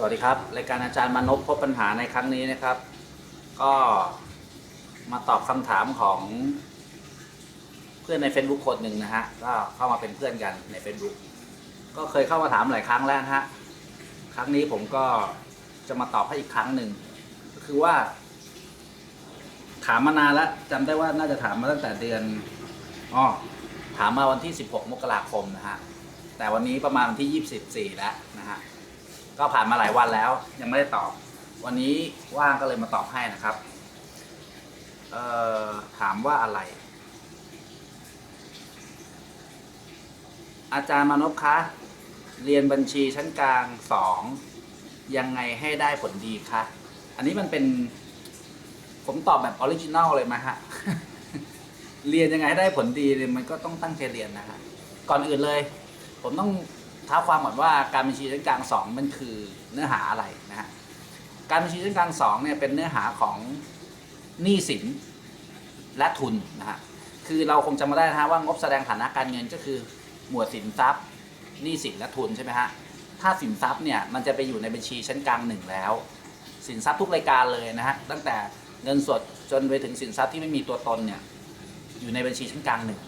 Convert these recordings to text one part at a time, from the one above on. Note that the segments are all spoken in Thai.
สวัสดีครับ รายการอาจารย์มานพพบปัญหาในครั้งนี้นะครับ ก็มาตอบคำถามของเพื่อนใน Facebook คนหนึ่งนะฮะ ก็เข้ามาเป็นเพื่อนกันใน Facebook ก็เคยเข้ามาถามหลายครั้งแล้วฮะ ครั้งนี้ผมก็จะมาตอบให้อีกครั้งหนึ่งก็คือว่า ถามมานานแล้วจำได้ว่าน่าจะถามมาตั้งแต่เดือนอ๋อถามมาวันที่ 16 มกราคมนะฮะ แต่วันนี้ประมาณวันที่ 24 แล้วนะฮะ ก็ผ่านมาหลายวันแล้ว ยังไม่ได้ตอบ วันนี้ว่างก็เลยมาตอบให้นะครับ เอ่อถามว่าอะไร อาจารย์มานพคะ เรียนบัญชีชั้นกลางสองยังไงให้ได้ผลดีคะอันนี้มันเป็น ผมตอบแบบออริจินัลเลยไหมฮะ เรียนยังไงให้ได้ผลดีเนี่ยมันก็ต้องตั้งใจเรียนนะฮะ ก่อนอื่นเลย ผมต้อง ท้าความก่อนว่าการบัญชีชั้นกลางสองมันคือเนื้อหาอะไรนะฮะการบัญชีชั้นกลางสองเนี่ยเป็นเนื้อหาของหนี้สินและทุนนะฮะคือเราคงจำมาได้นะฮะว่างบแสดงฐานะการเงินก็คือหมวดสินทรัพย์หนี้สินและทุนใช่ไหมฮะถ้าสินทรัพย์เนี่ยมันจะไปอยู่ในบัญชีชั้นกลางหนึ่งแล้ว สินทรัพย์ทุกรายการเลยนะฮะตั้งแต่เงินสดจนไปถึงสินทรัพย์ที่ไม่มีตัวตนเนี่ยอยู่ในบัญชีชั้นกลางหนึ่ง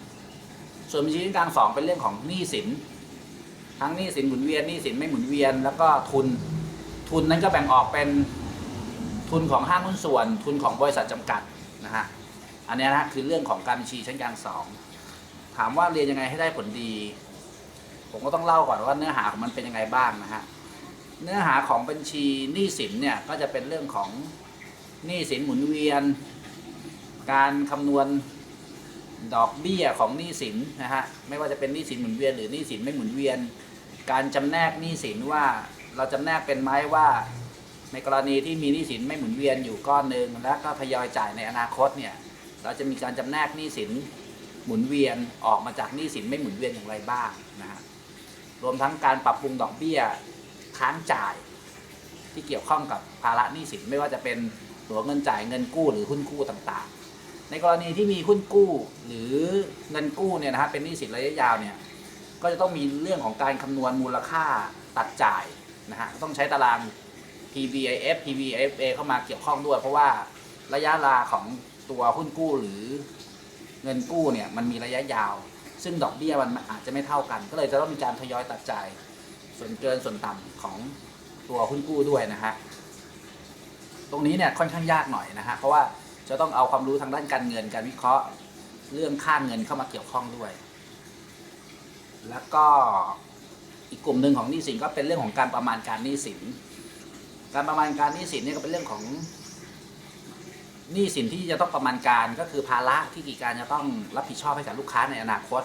ส่วนบัญชีชั้นกลางสองเป็นเรื่องของหนี้สิน ทั้งหนี้สินหมุนเวียนหนี้สินไม่หมุนเวียน แล้วก็ทุนทุนนั้นก็แบ่งออกเป็นทุนของห้างหุ้นส่วน ทุนของบริษัทจำกัดนะฮะอันนี้นะคือเรื่องของการบัญชีชั้นกลางสองถามว่าเรียนยังไงให้ได้ผลดี ผมก็ต้องเล่าก่อนว่าเนื้อหาของมันเป็นยังไงบ้างนะฮะเนื้อหาของบัญชีหนี้สินเนี่ยก็จะเป็นเรื่องของหนี้สินหมุนเวียน การคำนวณดอกเบี้ยของหนี้สินนะฮะไม่ว่าจะเป็นหนี้สินหมุนเวียนหรือหนี้สินไม่หมุนเวียน การจำแนกหนี้สินว่าเราจำแนกเป็นไหมว่า ในกรณีที่มีหนี้สินไม่หมุนเวียนอยู่ก้อนหนึ่งแล้วก็ทยอยจ่ายในอนาคตเนี่ยเราจะมีการจำแนกหนี้สินหมุนเวียนออกมาจากหนี้สินไม่หมุนเวียนอย่างไรบ้างนะฮะรวมทั้งการปรับปรุงดอกเบี้ยค้างจ่ายที่เกี่ยวข้องกับภาระหนี้สินไม่ว่าจะเป็นตัวเงินจ่ายเงินกู้หรือหุ้นกู้ต่างๆ ในกรณีที่มีหุ้นกู้หรือเงินกู้เนี่ยนะฮะเป็นหนี้สินระยะยาวเนี่ย ก็จะต้องมีเรื่องของการคำนวณมูลค่าตัดจ่ายนะฮะต้องใช้ตาราง PVIF PVFA เข้ามาเกี่ยวข้องด้วย เพราะว่าระยะเวลาของตัวหุ้นกู้หรือเงินกู้เนี่ยมันมีระยะยาว ซึ่งดอกเบี้ยมันอาจจะไม่เท่ากัน ก็เลยจะต้องมีการทยอยตัดจ่าย ส่วนเกินส่วนต่ำของตัวหุ้นกู้ด้วยนะฮะตรงนี้เนี่ยค่อนข้างยากหน่อยนะฮะเพราะว่าจะต้องเอาความรู้ทางด้านการเงินการวิเคราะห์ เรื่องค่าเงินเข้ามาเกี่ยวข้องด้วย แล้วก็อีกกลุ่มหนึ่งของหนี้สินก็เป็นเรื่องของการประมาณการหนี้สิน การประมาณการหนี้สินเนี่ยก็เป็นเรื่องของหนี้สินที่จะต้องประมาณการก็คือภาระที่กิจการจะต้องรับผิดชอบให้กับลูกค้าในอนาคต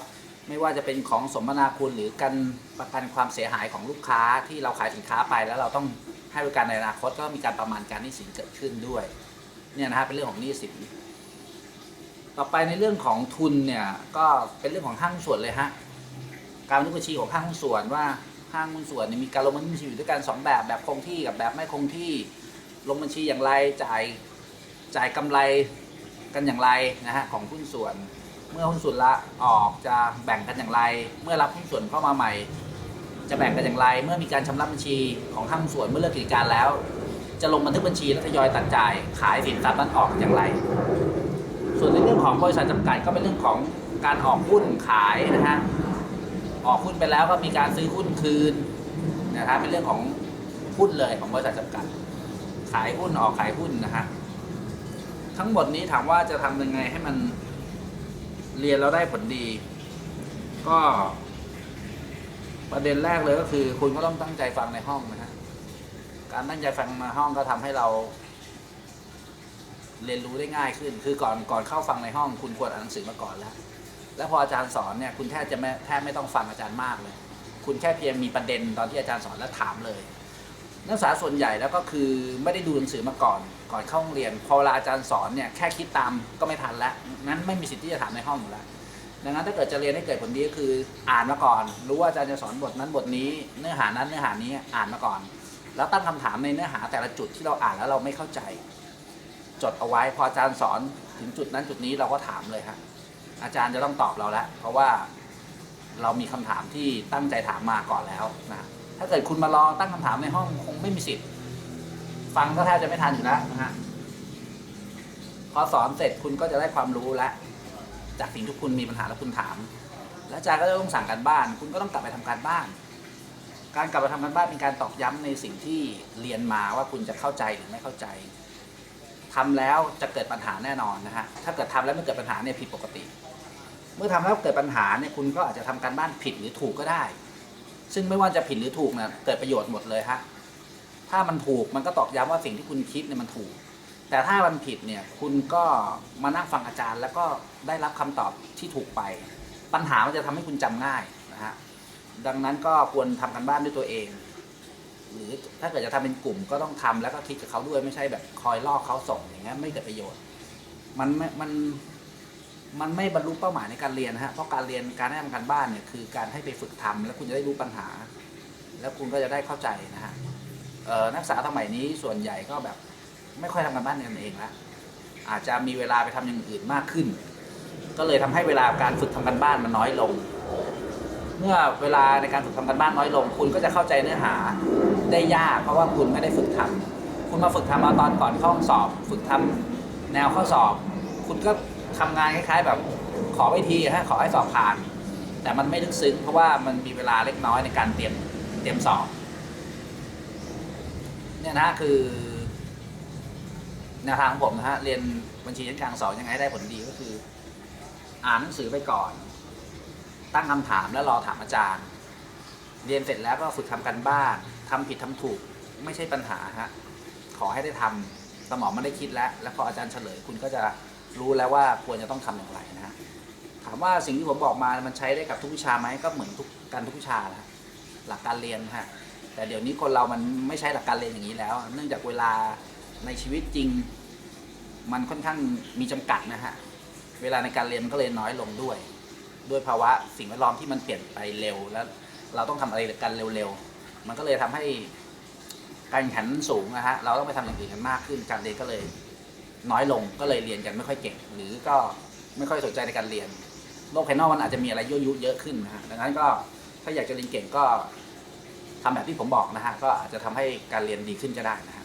ไม่ว่าจะเป็นของสมนาคุณหรือการประกันความเสียหายของลูกค้าที่เราขายสินค้าไป แล้วเราต้องให้บริการในอนาคตก็มีการประมาณการหนี้สินเกิดขึ้นด้วยเนี่ยนะฮะเป็นเรื่องของหนี้สินต่อไปในเรื่องของทุนเนี่ยก็เป็นเรื่องของห้างส่วนเลยฮะ การบันทึกบัญชีของห้างหุ้นส่วนว่าห้างหุ้นส่วนนี่มีการลงบัญชีอยู่ด้วยกันสองแบบแบบคงที่กับแบบไม่คงที่ลงบัญชีอย่างไรจ่ายจ่ายกำไรกันอย่างไรนะฮะของหุ้นส่วน เมื่อหุ้นส่วนละออกจะแบ่งกันอย่างไร เมื่อรับหุ้นส่วนเข้ามาใหม่ จะแบ่งกันอย่างไร เมื่อมีการชำระบัญชีของห้างหุ้นส่วนเมื่อเลิกกิจการแล้ว จะลงบันทึกบัญชีและทยอยตัดจ่ายขายสินทรัพย์นั้นออกอย่างไร ส่วนในเรื่องของบริษัทจำกัดก็เป็นเรื่องของการออกหุ้นขายนะฮะ ออกหุ้นไปแล้วก็มีการซื้อหุ้นคืนนะครับเป็นเรื่องของหุ้นเลยของบริษัทจำกัด ขายหุ้นออกขายหุ้นนะฮะทั้งหมดนี้ถามว่าจะทำยังไงให้มันเรียนแล้วได้ผลดี ก็ ประเด็นแรกเลยก็คือ คุณก็ต้องตั้งใจฟังในห้องนะฮะการตั้งใจฟังในห้องก็ทำให้เรา เรียนรู้ได้ง่ายขึ้น คือก่อนก่อนเข้าฟังในห้อง คุณควรอ่านหนังสือมาก่อนแล้ว แล้วพออาจารย์สอนเนี่ยคุณแทบจะไม่แทบไม่ต้องฟังอาจารย์มากเลย คุณแค่เพียงมีประเด็นตอนที่อาจารย์สอนแล้วถามเลย นักศึกษาส่วนใหญ่แล้วก็คือไม่ได้ดูหนังสือมาก่อน ก่อนเข้าโรงเรียน พอเวลาอาจารย์สอนเนี่ยแค่คิดตามก็ไม่ทันแล้วนั้นไม่มีสิทธิ์ที่จะถามในห้องอยู่แล้วดังนั้นถ้าเกิดจะเรียนให้เกิดผลดีก็คืออ่านมาก่อน รู้ว่าอาจารย์จะสอนบทนั้นบทนี้ เนื้อหานั้นเนื้อหานี้อ่านมาก่อน แล้วตั้งคำถามในเนื้อหาแต่ละจุดที่เราอ่านแล้วเราไม่เข้าใจ จดเอาไว้พออาจารย์สอนถึงจุดนั้นจุดนี้เราก็ถามเลยฮะ อาจารย์จะต้องตอบเราแล้ว เพราะว่าเรามีคำถามที่ตั้งใจถามมาก่อนแล้วนะถ้าเกิดคุณมารอตั้งคำถามในห้องคงไม่มีสิทธิ์ ฟังก็แทบจะไม่ทันอยู่แล้วนะฮะพอสอนเสร็จคุณก็จะได้ความรู้แล้วจากสิ่งที่คุณมีปัญหาแล้วคุณถาม แล้วอาจารย์ก็จะต้องสั่งการบ้าน คุณก็ต้องกลับไปทำการบ้าน การกลับไปทำการบ้านเป็นการตอกย้ำในสิ่งที่เรียนมาว่าคุณจะเข้าใจหรือไม่เข้าใจทำแล้วจะเกิดปัญหาแน่นอนนะฮะ ถ้าเกิดทำแล้วไม่เกิดปัญหาเนี่ยผิดปกติ เมื่อทำแล้วเกิดปัญหาเนี่ยคุณก็อาจจะทำการบ้านผิดหรือถูกก็ได้ ซึ่งไม่ว่าจะผิดหรือถูกเนี่ยเกิดประโยชน์หมดเลยฮะถ้ามันถูกมันก็ตอกย้ำว่าสิ่งที่คุณคิดเนี่ยมันถูก แต่ถ้ามันผิดเนี่ยคุณก็มานั่งฟังอาจารย์ แล้วก็ได้รับคำตอบที่ถูกไป ปัญหามันจะทำให้คุณจำง่ายนะฮะดังนั้นก็ควรทำกันบ้านด้วยตัวเอง หรือถ้าเกิดจะทำเป็นกลุ่มก็ต้องทำแล้วก็คิดกับเขาด้วยไม่ใช่แบบคอยลอกเขาส่งอย่างเงี้ยไม่เกิดประโยชน์ มันมัน มันไม่บรรลุเป้าหมายในการเรียนนะฮะ เพราะการเรียนการให้ทำการบ้านเนี่ยคือการให้ไปฝึกทำแล้วคุณจะได้รู้ปัญหา แล้วคุณก็จะได้เข้าใจนะฮะนักศึกษาสมัยนี้ส่วนใหญ่ก็แบบไม่ค่อยทำการบ้านกันเองละอาจจะมีเวลาไปทำอย่างอื่นมากขึ้น ก็เลยทำให้เวลาการฝึกทำการบ้านมันน้อยลง เมื่อเวลาในการฝึกทำการบ้านน้อยลง คุณก็จะเข้าใจเนื้อหาได้ยาก เพราะว่าคุณไม่ได้ฝึกทำคุณมาฝึกทำเอาตอนก่อนข้อสอบ ฝึกทำแนวข้อสอบ คุณก็ ทำงานคล้ายๆ แบบขอไปทีฮะขอให้สอบผ่าน แต่มันไม่ลึกซึ้งเพราะว่ามันมีเวลาเล็กน้อยในการเตรียมเตรียมสอบเนี่ยนะคือแนวทางของผมนะฮะเรียนบัญชีชั้นกลางสองยังไงได้ผลดีก็คือ อ่านหนังสือไปก่อน ตั้งคำถามแล้วรอถามอาจารย์ เรียนเสร็จแล้วก็ฝึกทำกันบ้านทำผิดทำถูกไม่ใช่ปัญหาฮะขอให้ได้ทำสมองมันได้คิดแล้ว แล้วพออาจารย์เฉลยคุณก็จะ รู้แล้วว่าควรจะต้องทำอย่างไรนะฮะถามว่าสิ่งที่ผมบอกมามันใช้ได้กับทุกวิชาไหมก็เหมือนทุกกันทุกวิชาแหละหลักการเรียนฮะแต่เดี๋ยวนี้คนเรามันไม่ใช้หลักการเรียนอย่างนี้แล้ว เนื่องจากเวลาในชีวิตจริง มันค่อนข้างมีจำกัดนะฮะเวลาในการเรียนมันก็เลยน้อยลงด้วย ด้วยภาวะสิ่งแวดล้อมที่มันเปลี่ยนไปเร็วแล้ว เราต้องทำอะไรกันเร็วๆมันก็เลยทำให้การแข่งขันสูงนะฮะเราต้องไปทำอย่างอื่นกันมากขึ้นการเรียนก็เลย น้อยลงก็เลยเรียนกันไม่ค่อยเก่ง หรือก็ไม่ค่อยสนใจในการเรียน โลกภายนอกมันอาจจะมีอะไรยั่วยุเยอะขึ้นนะฮะดังนั้นก็ถ้าอยากจะเรียนเก่งก็ทำแบบที่ผมบอกนะฮะก็อาจจะทำให้การเรียนดีขึ้นก็ได้นะ